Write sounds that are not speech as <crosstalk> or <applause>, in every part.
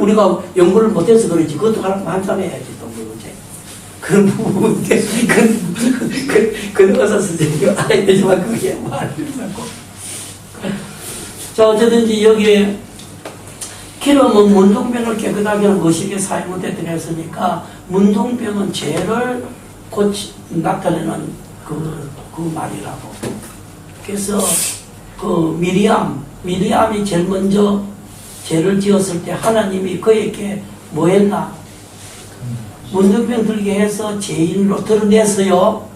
우리가 연구를 못해서 그렇지. 그것도 하나 한참 해야지, 또, 그거지. 그런 부분, 그, 그, 그, 의사 선생님이 알아야 되지만 그게 말을 하고. 자, 어쨌든지 여기에 기름은 문둥병을 깨끗하게 하는 거시기에 사용을 됐다고 했으니까 문둥병은 죄를 고치, 나타내는 그, 그 말이라고. 그래서 그 미리암, 미리암이 제일 먼저 죄를 지었을 때 하나님이 그에게 뭐 했나? 문둥병 들게 해서 죄인으로 드러냈어요.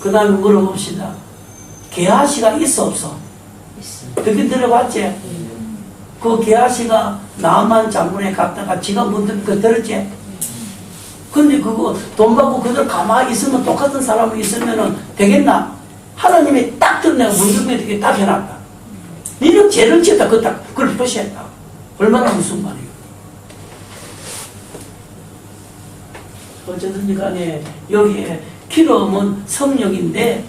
그 다음에 물어봅시다. 개아시가 있어 없어? 듣긴 들어봤지? 그 개아시가 나만 장군에 갔다가 지가 문득 그 들었지? 근데 그거 돈 받고 그들 가만히 있으면 똑같은 사람이 있으면은 되겠나? 하나님이 딱 들내가 문득에 되게 딱 해놨다. 니는 죄를 지었다. 그 딱, 그걸 표시했다. 얼마나 무슨 말이에요. 어쨌든 간에 여기에 기름은 성령인데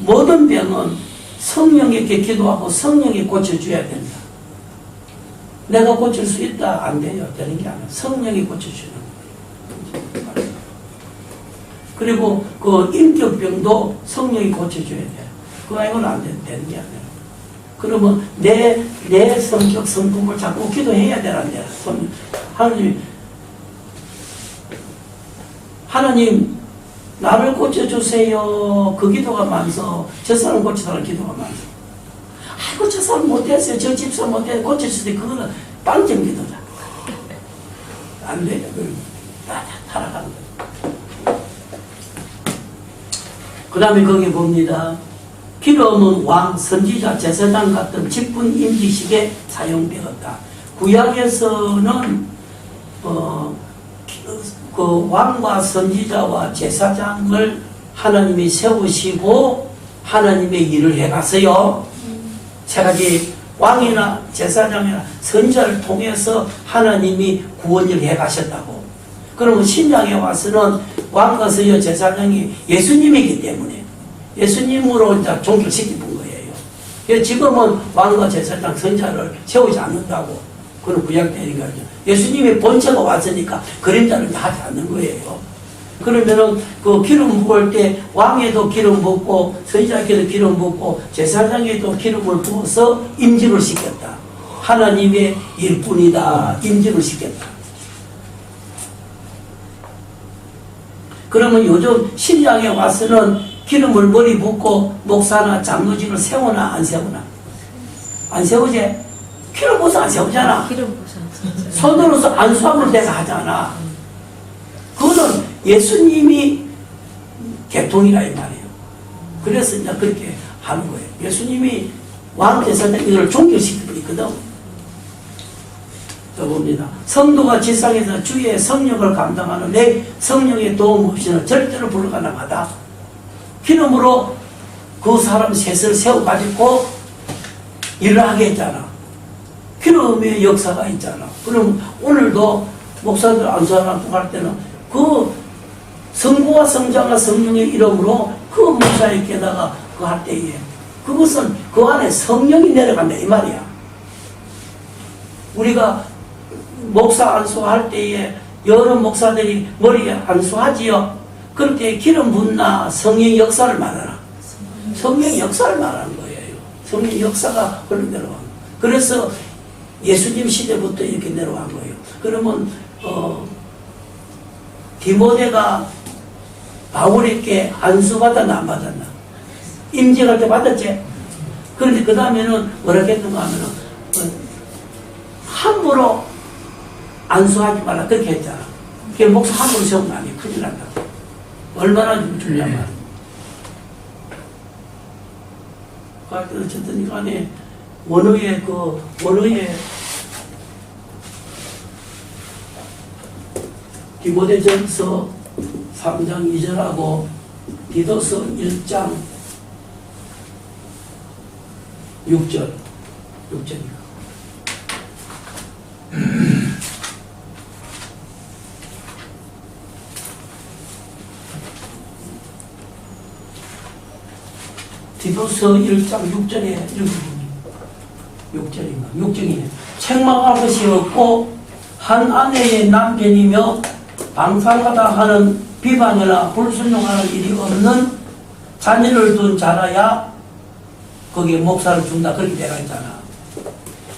모든 병은 성령에게 기도하고 성령이 고쳐줘야 된다. 내가 고칠 수 있다 안 돼요 되는 게 아니라 성령이 고쳐주는 거예요. 그리고 그 인격병도 성령이 고쳐줘야 돼. 그거 아니고는 안 되- 되는 게 아니라. 그러면 내, 내 성격, 성품을 자꾸 기도해야 되란 데 하나님, 하나님, 나를 고쳐주세요. 그 기도가 많소. 저 사람 고쳐달라는 기도가 많소. 아이고, 저 사람 못했어요. 저 집사람 못했어요. 고쳐주세요. 그거는 빵점 기도다. 안 돼요. 그건 다 타락하는 거예요. 그 다음에 거기 봅니다. 기름은 왕, 선지자, 제사장 같은 직분 임기식에 사용되었다. 구약에서는 어, 그 왕과 선지자와 제사장을 하나님이 세우시고 하나님의 일을 해갔어요. 세 가지 왕이나 제사장이나 선지자를 통해서 하나님이 구원을 해가셨다고. 그러면 신약에 와서는 왕과 선지자 제사장이 예수님이기 때문에 예수님으로 이제 종교시킨 거예요. 그래서 지금은 왕과 제사장 선자를 세우지 않는다고. 그런 구약 때니까 예수님이 본체가 왔으니까 그림자를 하지 않는 거예요. 그러면은 그 기름 부을 때 왕에도 기름 붓고 선지자께도 기름 붓고 제사장에도 기름을 부어서 임직을 시켰다. 하나님의 일뿐이다. 임직을 시켰다. 그러면 요즘 신약에 와서는 기름을 머리 붓고 목사나 장로직을 세우나 안 세우나? 안 세우지? 기름 부어서 안 세우잖아. 기름 부서. 손으로서 안수함을 내가 하잖아. 그거는 예수님이 개통이라 이 말이에요. 그래서 이제 그렇게 하는 거예요. 예수님이 왕께서는 이걸 종교시키고 있거든. 저 봅니다. 성도가 지상에서 주의 성령을 감당하는 내 성령의 도움 없이는 절대로 불가능하다. 기름으로 그 사람 셋을 세워가지고 일을 하게 했잖아. 기름의 역사가 있잖아. 그럼 오늘도 목사들 안수하라고 할 때는 그 성부와 성자가 성령의 이름으로 그 목사에 게다가 그 할 때에 그것은 그 안에 성령이 내려간다 이 말이야. 우리가 목사 안수할 때에 여러 목사들이 머리에 안수하지요. 때 기름 붓나 성령 역사를 말하라. 성령 역사를 말하는 거예요. 성령 역사가 흘러내려간 거예요. 그래서 예수님 시대부터 이렇게 내려간 거예요. 그러면 어, 디모데가 바울에게 안수받았나 안 받았나? 임직할 때 받았지? 그런데 그 다음에는 뭐라 했는가 하면은 어, 함부로 안수하지 말라 그렇게 했잖아. 그게 목사 함부로 세우면 안 돼. 큰일 난다. 얼마나 중요한 말이야. 하여튼 어쨌든 간에 원어의 그 원어의 디모데전서 3장 2절하고 디도서 1장 6절 6절입니다. 디도서 1장 6절에 이렇게 봅니다. 6절인가? 6절이네. 책망할 것이 없고 한 아내의 남편이며 방탕하다 하는 비방이나 불순종하는 일이 없는 자녀를 둔 자라야 거기에 목사를 준다 그렇게 되어 있잖아.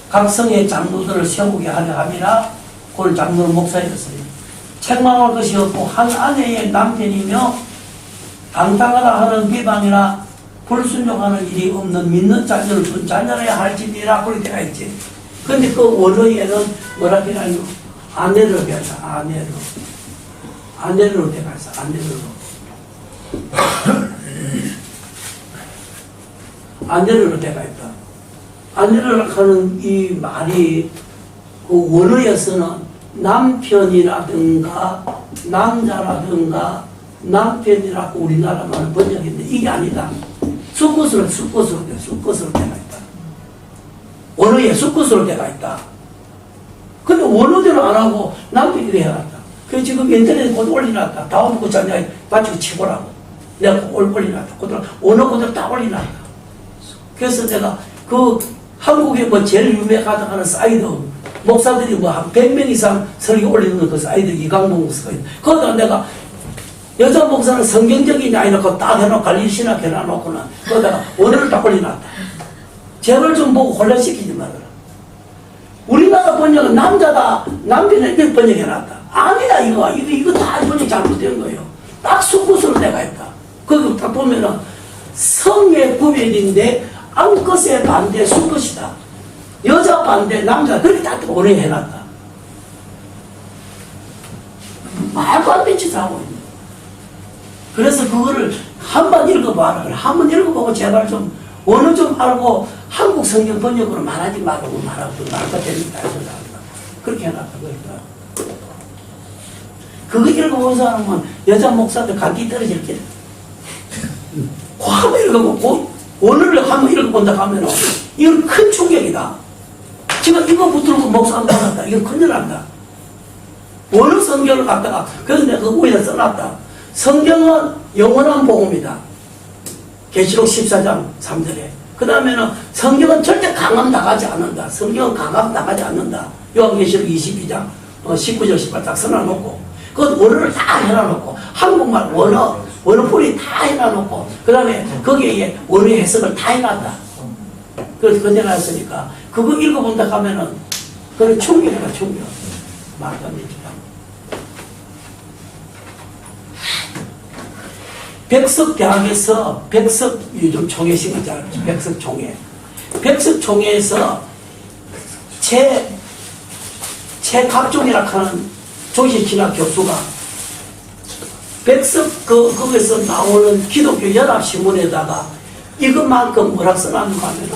각 성의 장로들을 세우게 하려 함이라 그걸 장로는 목사였어요. 책망할 것이 없고 한 아내의 남편이며 방탕하다 하는 비방이나 불순종하는 일이 없는 믿는 자녀를 둔 자녀라야 할지니라 그렇게 있지. 근데 그 원어에는 뭐라 그러냐 아내로 배웠어 아내로 아내로 돼가서 아내로 아내로 돼가 있다. 아내로 하는 이 말이 그 원어에서는 남편이라든가 남자라든가 남편이라고 우리나라만 번역했는데 이게 아니다. 수컷으로 수컷으로 돼 수컷으로 돼가 있다. 원어에 수컷으로 돼가 있다. 근데 원어대로 안 하고 남편이 해놨다. 그 지금 인터넷에 곧 올려놨다. 다음 그 자녀 받치고 치보라고. 내가 올- 올려놨다. 그대로 원어 그대로 다 올려놨다. 그래서 내가 그 한국에 뭐 제일 유명하다 하는 사이드 목사들이 뭐 한 100명 이상 설교 올리는 그 사이드 이강봉 목사가 있 거기다 내가 여자 목사는 성경적인 아이놓고 딱 해놓고 관리신학 해놔놓고는 거기다가 원어를 딱 올려놨다. 제발 좀 보고 혼란시키지 말아라. 우리나라 번역은 남자다, 남편을 이렇게 번역해놨다. 아니다, 이거. 이거, 이거 다 번역 잘못된 거예요. 딱 수구수로 내가 있다. 거기 딱 보면은 성의 구별인데 암컷의 반대 수컷이다. 여자 반대 남자, 그렇게 딱 오래 해놨다. 말도 안 하고 있네. 그래서 그거를 한 번 읽어봐라. 한번 읽어보고 제발 좀 어느 좀 알고 한국 성경 번역으로 말하지 말고 말하고 말도 됩니다. 그렇게 해놨다. 그러니까. 그거 읽어본 사람은 여자 목사들 감기 떨어질 게. 확 읽어보고 오늘을 한번 읽어본다 하면은 이건 큰 충격이다. 지금 이거 붙들고 목사 안 받았다. 이거 큰일 난다. 어느 성경을 갖다가 그래서 내가 그 위에 써놨다. 성경은 영원한 복음이다. 계시록 14장 3절에. 그 다음에는 성경은 절대 강함 나가지 않는다. 성경은 강함 나가지 않는다. 요한계시록 22장 19절 18장 딱 써놔놓고 그 원어를 다 해놔놓고 한국말 원어 원어풀이 다 해놔놓고 그 다음에 거기에 원어 해석을 다 해놨다. 그래서 건져놨으니까 그거 읽어본다 하면은 그런 충격이다 충격. 말도 안 되지. 백석대학에서 백석 요즘 총회식 있잖아요. 백석 총회. 백석 총회에서 제, 제 각종이라 하는 조시진학 교수가 백석 그, 거기서 나오는 기독교 연합신문에다가 이것만큼 뭐라 써놨는가 하면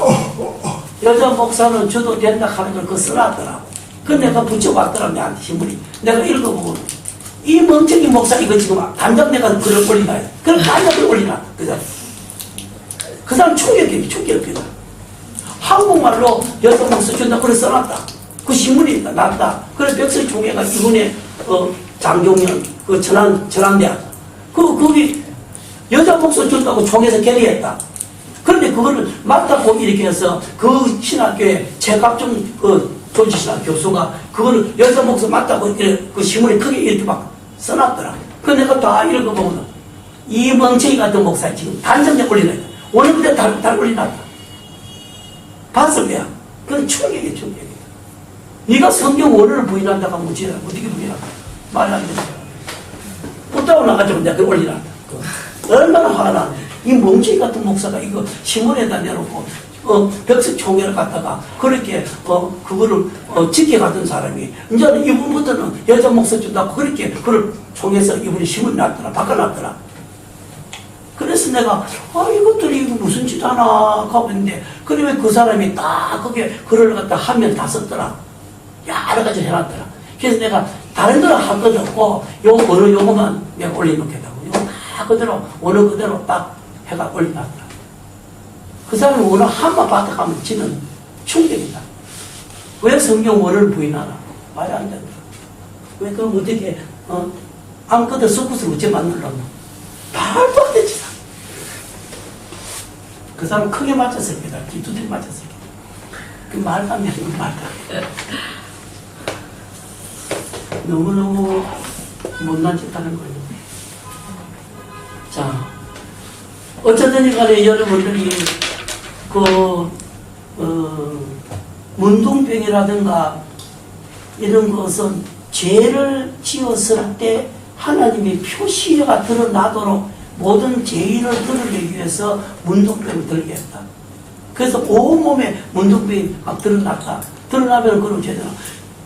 여자 목사는 저도 된다 하는 걸 그 써놨더라고. 그 내가 붙여봤더라, 내한테 신문이. 내가 읽어보고 이 멍청이 목사 이거 지금 단장 내가 글을 올리나 그걸 단장을 올리나 그 사람 그 사람 충격이 충격이다 한국말로 여자 목사 준다. 그래 써놨다. 그 신문이 났다. 그래 백설 총회가 이번에 어, 장종현 그 전환 전환대학. 그 거기 여자 목사 준다고 총회에서 결의했다. 그런데 그거를 맞다고 이렇게 해서 그 신학교에 최갑종 그 조지신학 교수가 그거를 여자 목사 맞다고 이렇게 그 신문에 크게 이렇게 막 써놨더라. 그 내가 다 읽어보면 이 멍청이 같은 목사 지금 단정에 올리네. 오늘부터 달, 달 올리놨다. 봤을 때야. 그건 충격이 충격이. 네가 성경 원어를 부인한다고 하면 어찌 어떻게 부인한다. 말이 안 되잖아. 붙다고 나가지고 내가 그걸 올리놨다. 얼마나 나는데. 이 멍청이 같은 목사가 이거 신문에다 내놓고 어, 벽석 총회를 갖다가 그렇게 어, 그거를 어, 지켜가던 사람이 이제는 이분부터는 여자 목사 준다고 그렇게 그걸 총회에서 이분이 신문 났더라 바꿔놨더라. 그래서 내가 아 이것들이 무슨 짓 하나 하고 있는데 그러면 그 사람이 딱 그게 글을 갖다 하면 다 썼더라. 여러 가지 해놨더라. 그래서 내가 다른 거는 할 것도 없고 요 어느 요거만 내가 올려놓겠다고. 요거 다 그대로 어느 그대로 딱 해가 올려놨더라 그 사람이 원어 한번 받아가면 지는 충격이다. 왜 성경 원어를 부인하나? 말이 안 된다. 왜 그럼 어떻게, 어, 아무것도 섞어서 어째 만들려나? 말도 안 되지. 그 사람 크게 맞았을 거다. 두대 맞았을 거다. 그 말도 안 되는 말도 안 돼. 너무너무 못난 짓 하는 거예요. 자, 어쨌든 간에 여러분들이 그, 어, 문둥병이라든가 이런 것은 죄를 지었을 때 하나님의 표시가 드러나도록 모든 죄인을 드러내기 위해서 문둥병을 들게 했다. 그래서 온몸에 문둥병이 막 드러났다. 드러나면 그런 죄는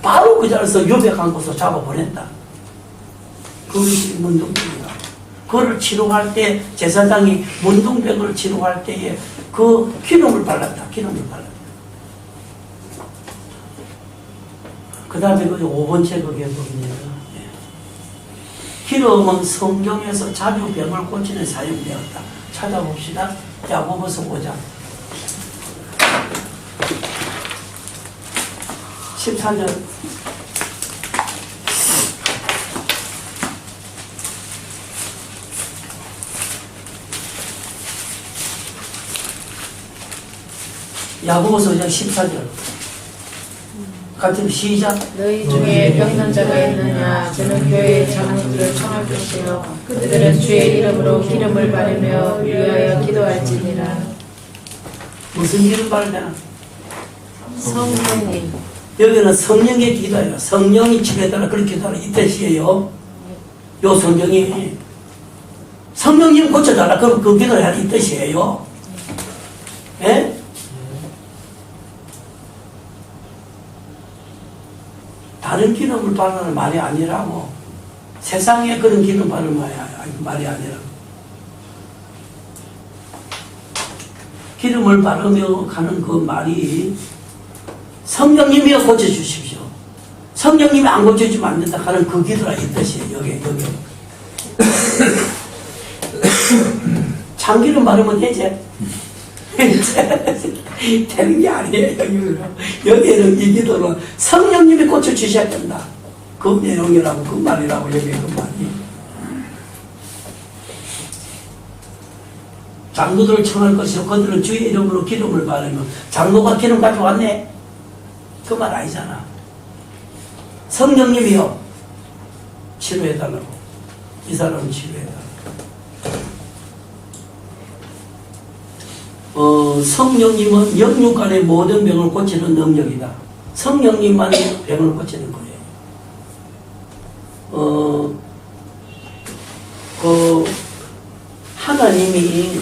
바로 그 자리에서 유백한 곳으로 잡아보냈다. 그것이 문둥병이다. 그거를 치료할 때 제사장이 문둥병을 치료할 때에 그 기름을 발랐다. 기름을 발랐다. 그 다음에 그 5번째 그게 뭡니까? 예. 기름은 성경에서 자주 병을 고치는 사용되었다. 찾아봅시다. 야고보서 5장. 14절. 야고보서 5장 14절. 같은 시작. 너희 중에 병든 자가 있느냐 저는 교회에 장로들을 청할 것이요 그들은 주의 이름으로 기름을 바르며 위하여 기도할지니라 무슨 기름 바르냐? 성령님 여기는 성령의 기도예요. 성령이 집에다가 그렇게 기도하라 이 뜻이에요. 요 성경이 성령님 고쳐달라 그럼 그 기도를 하라 이 뜻이에요. 예? 다른 기름을 바르는 말이 아니라고 세상에 그런 기름 바르는 말이, 아니- 말이 아니라고 기름을 바르며 가는 그 말이 성령님이여 고쳐주십시오. 성령님이 안 고쳐주면 안 된다 하는 그 기도라 이 뜻이에요. 여기, 여기. <laughs> 참기름 바르면 되지? 되는 게 아니에요. 여기는. 여기에는 이 기도는 성령님이 고쳐주셔야 된다. 그 내용이라고, 그 말이라고, 여기 그 말이. 장로들을 청할 것이요. 그들은 주의 이름으로 기름을 바르면 장로가 기름 가져왔네? 그 말 아니잖아. 성령님이요. 치료해달라고. 이 사람은 치료해달라고. 어, 성령님은 영육 안의 모든 병을 고치는 능력이다. 성령님만 <coughs> 병을 고치는 거예요. 어, 그, 하나님이,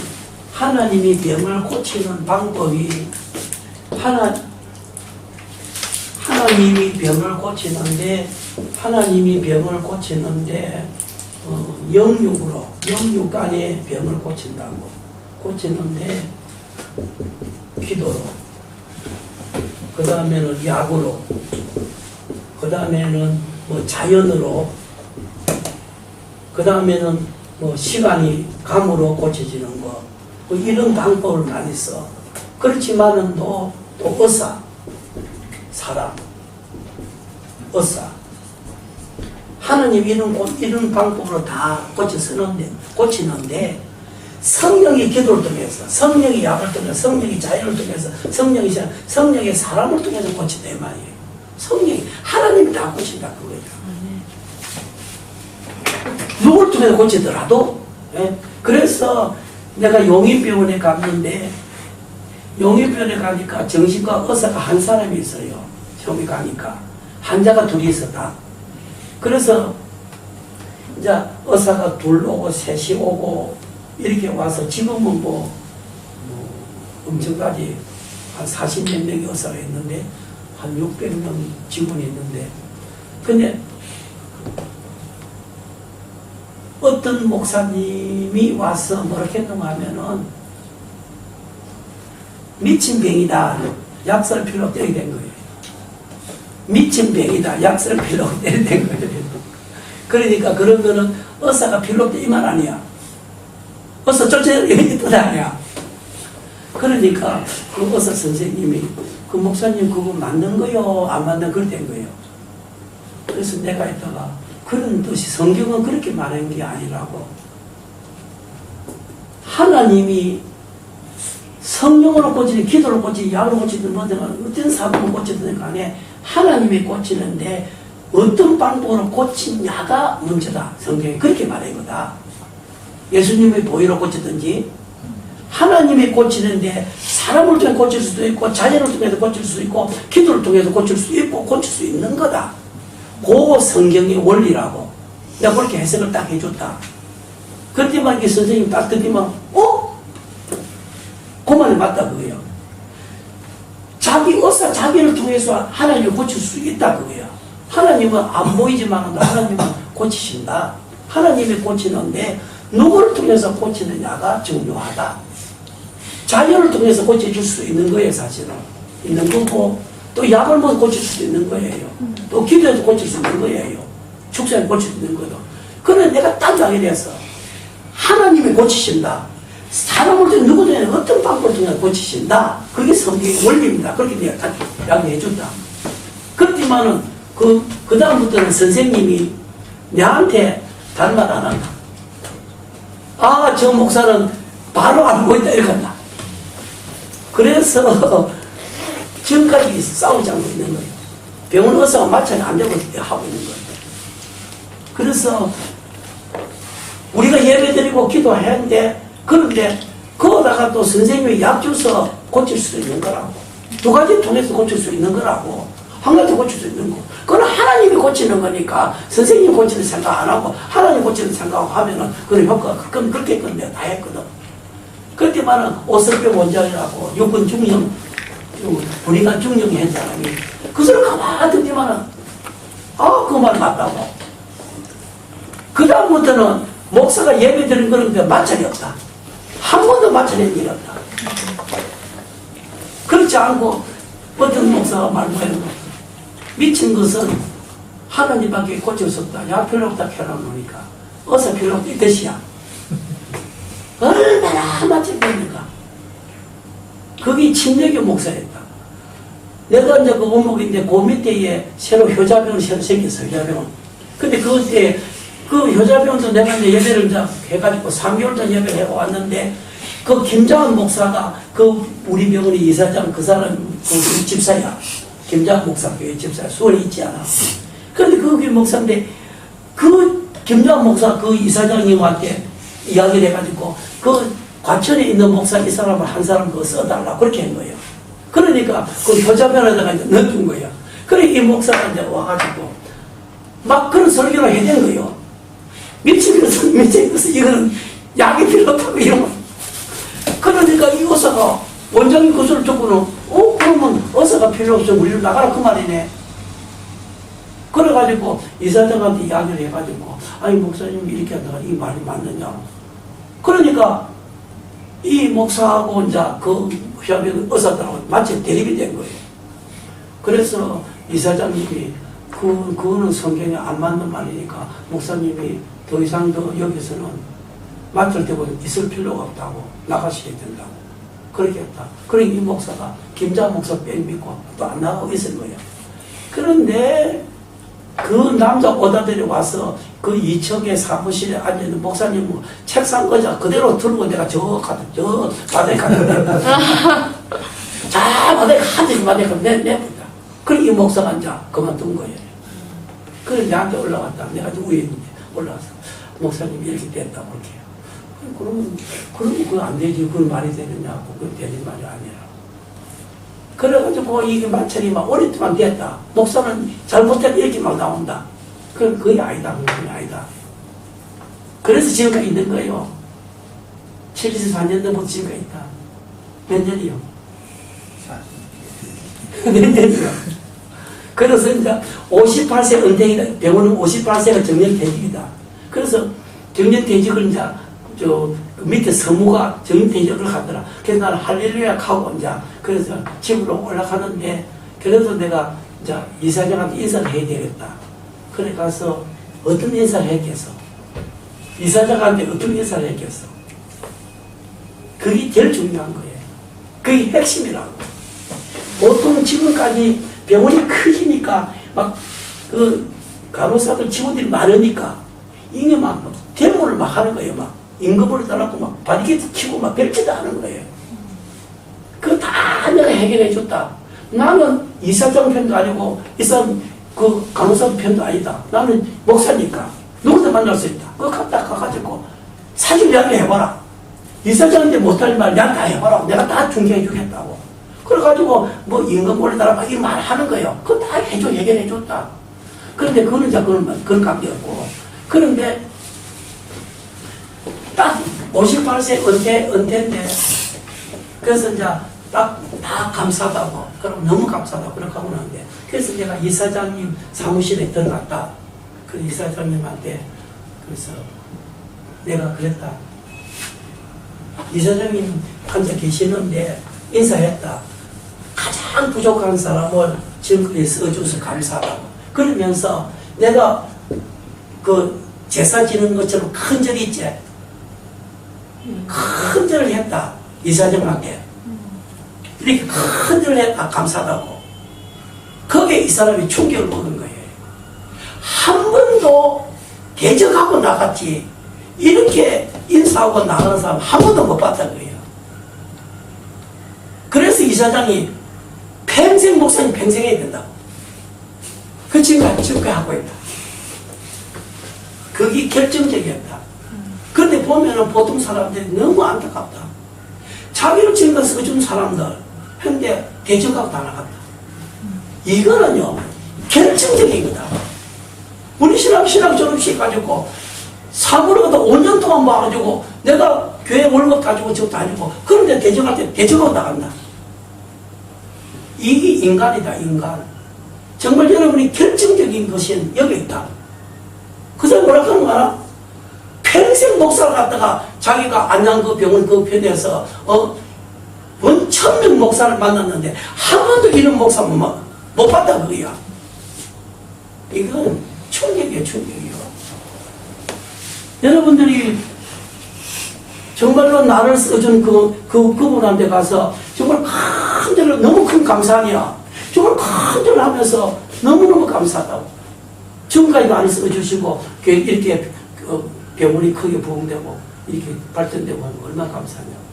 하나님이 병을 고치는 방법이, 하나, 하나님이 병을 고치는데 하나님이 병을 고치는데 어, 영육으로 영육 안에 병을 고친다고 고치는데 기도로 그 다음에는 약으로. 그 다음에는 뭐 자연으로. 그 다음에는 뭐 시간이 감으로 고쳐지는 거. 뭐 이런 방법을 많이 써. 그렇지만은 또, 또 의사. 사람, 의사. 하나님 이런, 고- 이런 방법으로 다 고쳐 쓰는데, 고치는데, 성령의 기도를 통해서, 성령의 약을 통해서, 성령의 자연을 통해서, 성령이, 자- 성령의 사람을 통해서 고친다, 이 말이에요. 성령이, 하나님이 다 고친다, 그거예요. 누굴 통해서 고치더라도, 예? 그래서 내가 용인병원에 갔는데, 용인병원에 가니까 정신과 의사가 한 사람이 있어요. 처음에 가니까. 환자가 둘이 있었다. 그래서 이제 의사가 둘 오고 셋이 오고 이렇게 와서 지금은 뭐, 뭐 엄청까지 한 40몇 명의 의사가 있는데 한 600명 직원이 있는데 근데 어떤 목사님이 와서 뭐라 했는가 하면은 미친 병이다. 약살 필요 없다. 이렇게 된 거예요. 미친 병이다. 약살 필요 없다. 이렇게 된 거예요. 그러니까 그런 거는 의사가 필요 없다. 이 말 아니야. 쫓아야 이뜻 아니야. 그러니까 그 의사 선생님이 그 목사님 그거 맞는 거요? 안 맞는 그렇게 된 거예요. 그래서 내가 이따가 그런 뜻이 성경은 그렇게 말한 게 아니라고. 하나님이 성령으로 고치든 기도로 고치든 약으로 고치든 뭐든 어떤 사람으로 고치든 간에 하나님이 고치는데 어떤 방법으로 고치냐가 문제다. 성경이 그렇게 말해거다. 예수님이 보이로 고치든지 하나님이 고치는데 사람을 통해 고칠 수도 있고 자연을 통해서 고칠 수도 있고 기도를 통해서 고칠 수도 있고 고칠 수 있는 거다. 그 성경의 원리라고 내가 그렇게 해석을 딱 해줬다. 그때만 이렇게 선생님 딱 듣기만 어? 그 말이 맞다 그거예요. 자기 의사 자기를 통해서 하나님을 고칠 수 있다 그거예요. 하나님은 안 보이지만 하나님은 고치신다. 하나님이 고치는데 누구를 통해서 고치느냐가 중요하다. 자연을 통해서 고쳐줄 수 있는 거예요, 사실은. 있는 거고, 또 약을 먹어 고칠 수도 있는 거예요. 또 기도해서 고칠 수 있는 거예요. 축사에 고칠 수 있는 거도. 그런데 내가 딴다하게 돼서 하나님이 고치신다. 사람을 통해 누구든지 어떤 방법을 통해 고치신다. 그게 성경의 원리입니다. 그렇게 내가 이야기해 준다. 그렇지만은 그, 그 다음부터는 선생님이 내한테 다른 말 안 한다. 아, 저 목사는 바로 안 보인다. 이렇게 한다. 그래서 <laughs> 지금까지 싸우지 않고 있는 거예요. 병원 의사가 마찰이 안 되고 하고 있는 거예요. 그래서 우리가 예배 드리고 기도했는데 그런데 거기다가 또 선생님이 약 줘서 고칠 수 있는 거라고 두 가지 통해서 고칠 수 있는 거라고 한 가지 고칠 수 있는 거. 그건 하나님이 고치는 거니까 선생님 고치는 생각 안 하고 하나님 고치는 생각하고 하면은 그런 효과가 그건 그렇게 했거든 내가 다 했거든. 그때만은 오설병 원장이라고 육군 중령 우리가 중령이 한 사람이 그 소리 가만히 듣지만은 아그 말 맞다고. 그 다음부터는 목사가 예배 드리는 그런데 마찰이 없다. 한 번도 마찰이 일이 없다. 그렇지 않고 어떤 목사가 말하는 거 미친 것은 하나님밖에 고칠 수 없다. 야 필요 없다 캐나놓으니까 어서 필요 없다 이 뜻이야. <laughs> 얼마나 됩니까? 그게 침례교 목사였다. 내가 이제 그 원목인데 그 밑에에 새로 효자병을 새로 생겼어 효자병. 근데 그때 그 효자병도 내가 이제 예배를 이제 해가지고 3개월 전 예배를 해고 왔는데 그 김장한 목사가 그 우리 병원의 이사장 그 사람 그 집사야. 김장한 목사 교회 집사야. 수원에 있지 않아. 그런데 그 목사인데 그 김장한 목사 그 이사장님한테 이야기를 해가지고 그 과천에 있는 목사 이 사람을 한 사람 그 써달라 그렇게 한 거예요. 그러니까 그 효자병에다가 이제 넣어준 거예요. 그래 이 목사가 이제 와가지고 막 그런 설교를 해낸 거예요. <laughs> 미친 것은 이거는 약이 필요 없다고 이러면 그러니까 이 의사가 원장님 그 소리를 듣고는 어 그러면 의사가 필요 없어. 우리를 나가라. 그 말이네. 그래가지고 이사장한테 이야기를 해가지고 아니 목사님 이렇게 한다가 이 말이 맞느냐. 그러니까 이 목사하고 이제 그 협의 의사들하고 마치 대립이 된 거예요. 그래서 이사장님이 그, 그거는 성경에 안 맞는 말이니까 목사님이 더 이상 더 여기서는 맡을 때고 있을 필요가 없다고 나가시게 된다고 그렇게 했다. 그러니 이 목사가 김자 목사 뺑 믿고 또 안 나가고 있을 거예요. 그런데 그 남자 오다들이 와서 그 이층에 사무실에 앉아있는 목사님 뭐 책상 거자 그대로 들고 내가 저 가다 저 바닥에 가다 <laughs> 자 바닥에 하지 바닥에 내 내본다. 그래 이 목사가 이제 그만둔 거예요. 그래 나한테 올라왔다. 내가 위에 올라와서 목사님 이렇게 됐다 그렇게. 그러면 그러면 그거 안 되지. 그건 말이 되느냐고 그건 되는 말이 아니라. 그래가지고 이게 마찰이 막 오랫동안 됐다. 목사는 잘못했다 이렇게 막 나온다. 그건 거의 아니다. 그건 아니다. 그래서 지금까지 있는 거예요. 74년도부터 지금까지 있다. 몇 년이요? <laughs> 몇 년이요? 그래서 이제 58세 은퇴이다. 병원은 58세가 정년퇴직이다. 그래서 정년퇴직을 이제 저그 밑에 서무가 정년퇴직을 하더라. 그래서 나는 할렐루야 하고 이제 그래서 집으로 올라가는데 그래서 내가 이제 이사장한테 인사를 해야 되겠다. 그래 가서 어떤 인사를 했겠어? 이사장한테 어떤 인사를 했겠어? 그게 제일 중요한 거예요. 그게 핵심이라고. 보통 지금까지 병원이 크니까 막 그 간호사들 직원들이 많으니까 이게 막 데모를 막 하는 거예요. 막 임금을 달라고 막 바리케이트 치고 막 별짓도 하는 거예요. 다 내가 해결해 줬다. 나는 이사장 편도 아니고 이사람 그 간호사 편도 아니다. 나는 목사니까 누구든 만날 수 있다. 그거 갖다 가가지고 사실 이야기 해봐라. 이사장한테 못할 말 내가 다 해봐라. 내가 다 중개해 주겠다고. 그래가지고 뭐 임금 올려달라 막 이 말 하는 거예요. 그거 다 해줘 해결해 줬다. 그런데 그거는 이제 그건 그건 관계없고 그런데 딱 58세 은퇴 은퇴인데 그래서 이제 딱 다 감사하다고 그럼 너무 감사하다고 그렇게 하고 나는데 그래서 내가 이사장님 사무실에 들어갔다. 그 이사장님한테 그래서 내가 그랬다. 이사장님 앉아 계시는데 인사했다. 가장 부족한 사람을 지금까지 써줘서 감사하다고. 그러면서 내가 그 제사 지는 것처럼 큰 절이 있지 큰 절을 했다. 이사장한테 이렇게 큰 절을 했다. 감사하다고. 거기에 이 사람이 충격을 먹은 거예요. 한 번도 대적하고 나갔지. 이렇게 인사하고 나가는 사람 한 번도 못 봤다는 거예요. 그래서 이 사장이 평생 목사님 평생 해야 된다고. 그 지금까지 지금까지 하고 있다. 그게 결정적이었다 그런데 보면은 보통 사람들이 너무 안타깝다. 자기를 지금까 써준 사람들, 현대 대적하고 다 나갔다. 이거는요, 결정적인 거다. 우리 신랑, 신랑 졸업식 가지고, 갖다 5년 동안 봐가지고, 내가 교회 월급 가지고 저 다니고, 그런데 대적할 때 대적하고 나간다. 이게 인간이다, 인간. 정말 여러분이 결정적인 것이 여기 있다. 그 사람 뭐라 하는 거 알아? 평생 목사를 갖다가 자기가 안양 그 병원 그 편에서 어 원 천명 목사를 만났는데 한 번도 이런 목사 못, 봤다 그거야. 이건 충격이에요, 충격이요. 여러분들이 정말로 나를 써준 그, 그, 그분한테 가서 정말 큰 절을, 너무 큰 감사하냐. 정말 큰 절을 하면서 너무너무 감사하다고. 지금까지 많이 써주시고, 그 이렇게 그 병원이 크게 부흥되고, 이렇게 발전되고 하면 얼마나 감사하냐고.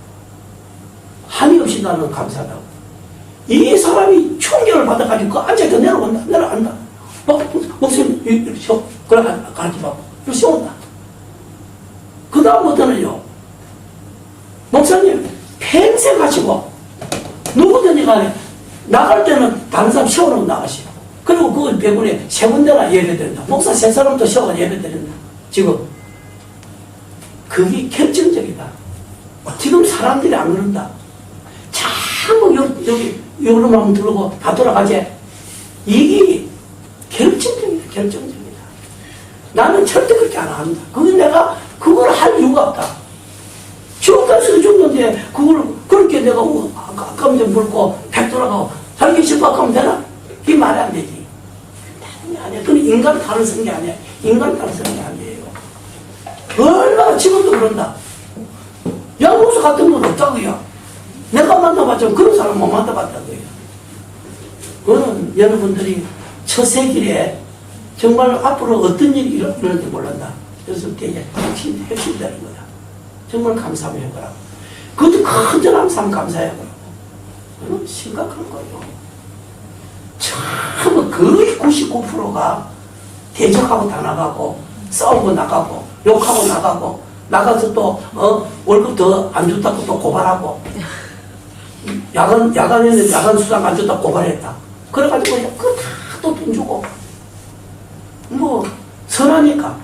한이 없이 나는 감사하다고. 이 사람이 충격을 받아가지고 그 앉아서 내려온다, 내려간다. 막, 목사님, 이렇게 쉬어. 그래, 가지 마. 이렇게 쉬어온다. 그 다음부터는요, 목사님, 평생 하시고, 누구든지 간에, 나갈 때는 다른 사람 세워놓고 나가시고, 그리고 그 병원에 세 군데나 예배 드린다. 목사 세 사람도 세워가 예배 드린다. 지금. 그게 결정적이다. 지금 사람들이 안 그런다. 자꾸 여, 여기, 여름만 들고 다 돌아가지. 이게 결정적이다, 결정적이다. 나는 절대 그렇게 안 한다. 그건 내가 그걸 할 이유가 없다. 지금까지 죽는데 그걸 그렇게 내가 아까면 물고 백 돌아가고 살기 싶어 하면 되나? 그게 말이 안 되지. 다른 게 아니야. 그건 인간 따라 쓰는 게 아니야. 인간 따라 쓰는 게 아니에요. 얼마나 지금도 그런다. 양호수 같은 건 없다고요. 내가 만나봤지만 그런 사람 못 만나봤다고요. 그거는 여러분들이 처세길에 정말 앞으로 어떤 일이 일어- 일어날지 몰란다. 그래서 그게 핵심, 핵심되는 거다. 정말 해보라. 그것도 큰절 항상 감사해보라. 그건 심각한 거예요. 참 거의 99%가 대적하고 다 나가고 싸우고 나가고 욕하고 나가고 나가서 또 어, 월급 더 안 줬다고 또 고발하고 야간 야간에는 야간 수당 안 줬다고 고발했다. 그래가지고 그거 다또 돈 주고 뭐 선하니까.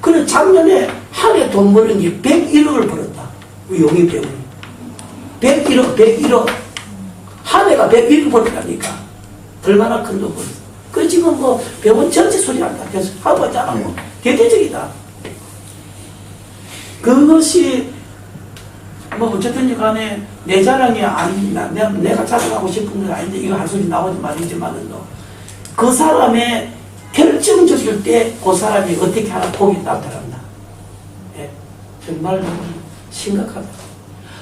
그래 작년에 한 해 돈 버는 게 101억을 벌었다. 우리 용인 병원이. 101억, 101억. 한 해가 101억 벌었다니까. 얼마나 큰돈 벌었어. 그 지금 뭐 병원 전체 소리 한다. 계속 하고 있잖아. 대대적이다. 그것이 뭐 어쨌든 간에 내 자랑이 아니다. 내가, 내가 자랑하고 싶은 건 아닌데 이거 한 소리 나오지 말이지만은 그 사람의 결정적일 때 그 사람이 어떻게 하나 복이 나타난다. 예, 정말 심각하다.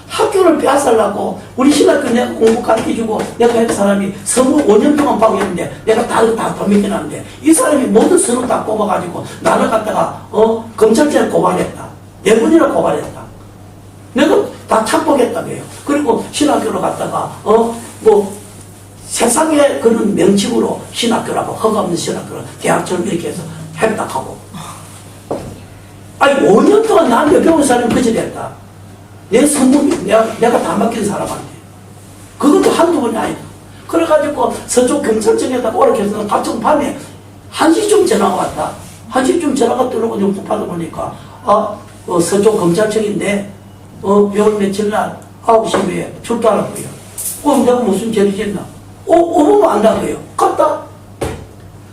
학교를 빼앗으려고 우리 신학교 내가 공부 가르쳐주고 내가 한 사람이 서무 5년 동안 방했는데 내가 다다 맡겨놨는데 이 사람이 모든 서류 다 뽑아가지고 나를 갖다가 어 검찰청에 고발했다. 네 번이나 고발했다. 내가 다 착복했다고요. 그리고 신학교로 갔다가 어? 뭐 세상에 그런 명칭으로 신학교라고 허가 없는 신학교를 대학처럼 이렇게 해서 했다하고. 아니 5년 동안 나한테 배운 사람이 그지 됐다. 내 선물이 내가, 내가 다 맡긴 사람한테. 그것도 한두 번이 아니다. 그래가지고 서쪽 경찰청에다가 오락해서 갑자기 밤에 1시쯤 전화가 왔다. 1시쯤 전화가 들어오고 영수 받아보니까 아 어, 서쪽 검찰청인데 어, 배울 며칠 날 9시 에 출두하라고요 어, 내가 무슨 죄를 짓나 어, 오면 안다고요 갔다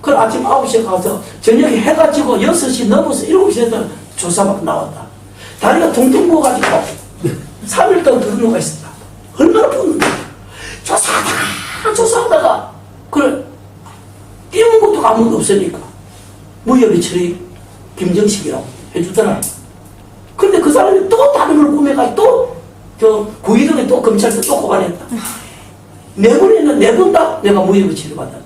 그 아침 9시에 가서 저녁에 해가 지고 6시 넘어서 7시에서 조사받고 나왔다. 다리가 퉁퉁 부어가지고 3일 동안 그런 누가 있었다. 얼마나 부었는데. 조사하다가, 조사하다가, 그래, 띄운 것도 아무도 없으니까. 무협의 처리 김정식이라고 해주더라. 사람이 또 저, 구이동에 또 검찰서 또 고발했다. 네 번에는 네번다 내가 무협의 처리받았다.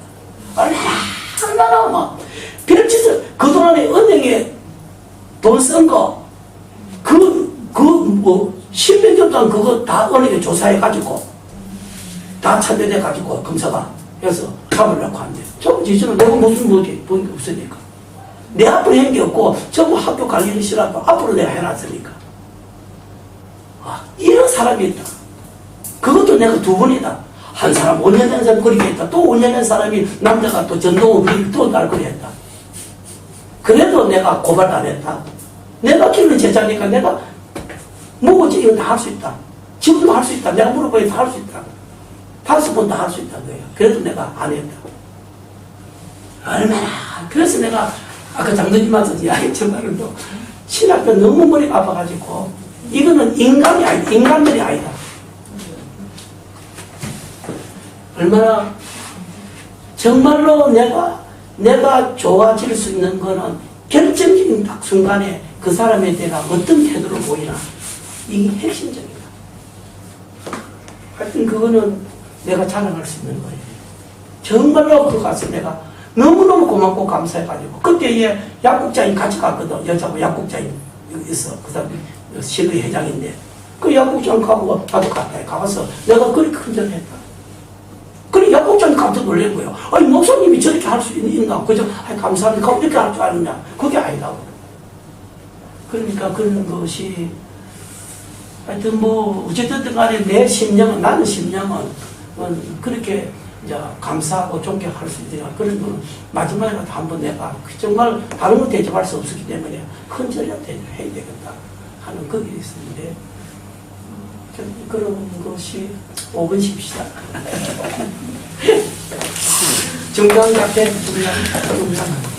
얼마나 막 별짓을 그동안에 은행에 돈 쓴 거, 그, 그, 뭐, 십몇 년 동안 그거 다 은행에 조사해가지고, 다 참여돼가지고, 검사가 해서 감을 넣고 한대. 전부 지지는 내가 무슨 뭐지, 본게 없으니까. 내 앞으로 한게 없고, 전부 학교 관리는 싫어하고, 앞으로 내가 해놨으니까. 아, 이런 사람이 있다. 그것도 내가 두 번이다. 한 사람 5년 된 사람 그렇게 했다. 또 5년 된 사람이 남자가 또 전동을 또날 그리 했다. 그래도 내가 고발 안 했다. 내가 키우는 제자니까 내가 뭐지 이거 다 할 수 있다. 지금도 할 수 있다. 내가 물어보니 다할 수 있다. 다섯 번 다 할수 거예요. 그래도 내가 안 했다. 얼마나. 그래서 내가 아까 장로님한테 이야기했던 말은도 신학교 너무 머리가 아파가지고 이거는 인간이 아니다. 인간들이 아니다. 얼마나 정말로 내가 내가 좋아질 수 있는 거는 결정적인 딱 순간에 그 사람에 대해 어떤 태도를 보이나 이게 핵심적이다. 하여튼 그거는 내가 자랑할 수 있는 거예요. 정말로 그 가서 내가 너무너무 고맙고 감사해가지고 그때 얘 약국장이 같이 갔거든 여자고 약국장이 있어 그 사람이 실의 회장인데 그 약국장 가고 나도 갔다 가서 내가 그렇게 큰절 했다. 그래 약국장이 깜짝 놀란 거예요. 아니 목사님이 저렇게 할 수 있나? 그죠? 아니 감사합니다. 그럼 이렇게 할 줄 아느냐? 그게 아니라고. 그러니까 그런 것이 하여튼 뭐 어쨌든 간에 내 심령은 나는 심령은 어, 그렇게 이제 감사하고 존경할 수 있는 그런 거는 마지막이라도 한번 내가 정말 다른 거 대접할 수 없었기 때문에 큰 전략 대접해야 되겠다 하는 그게 있었는데 좀 그런 것이 5분 쉽시다. <laughs> 중간 카페 중간 중간